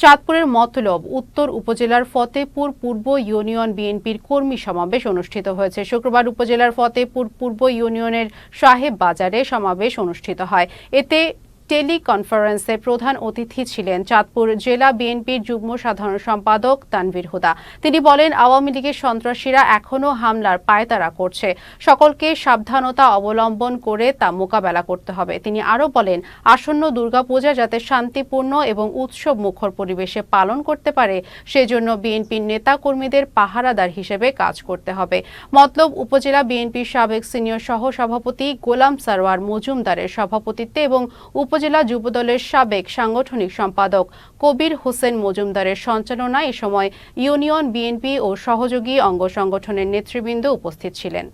চাঁদপুরের মতলব, উত্তর উপজেলার ফতেপুর পূর্ব ইউনিয়ন বিএনপির কর্মী সমাবেশ অনুষ্ঠিত হয়েছে। শুক্রবার উপজেলার ফতেপুর পূর্ব ইউনিয়নের সাহেব বাজারে সমাবেশ অনুষ্ঠিত হয়। এতে টেলিকনফারেন্সে প্রধান অতিথি ছিলেন চাঁদপুর জেলা বিএনপির যুগ্ম সাধারণ সম্পাদক তানভীর হুদা। তিনি বলেন, আওয়ামী লীগের সন্ত্রাসীরা এখনও হামলার পায়তারা করছে। সকলকে সাবধানতা অবলম্বন করে তা মোকাবেলা করতে হবে। তিনি আরও বলেন, আসন্ন দুর্গাপূজা যাতে শান্তিপূর্ণ এবং উৎসব মুখর পরিবেশে পালন করতে পারে, সেজন্য বিএনপির নেতা কর্মীদের পাহারাদার হিসেবে কাজ করতে হবে। মতলব, উপজেলা বিএনপির সাবেক সিনিয়র সহ সভাপতি গোলাম সারওয়ার মজুমদারের সভাপতিত্বে এবং উপজেলা যুবদলের সাবেক সাংগঠনিক সম্পাদক কবির হোসেন মজুমদারের সঞ্চালনায় এ সময় ইউনিয়ন বিএনপি ও সহযোগী অঙ্গ সংগঠনের নেতৃবৃন্দ উপস্থিত ছিলেন।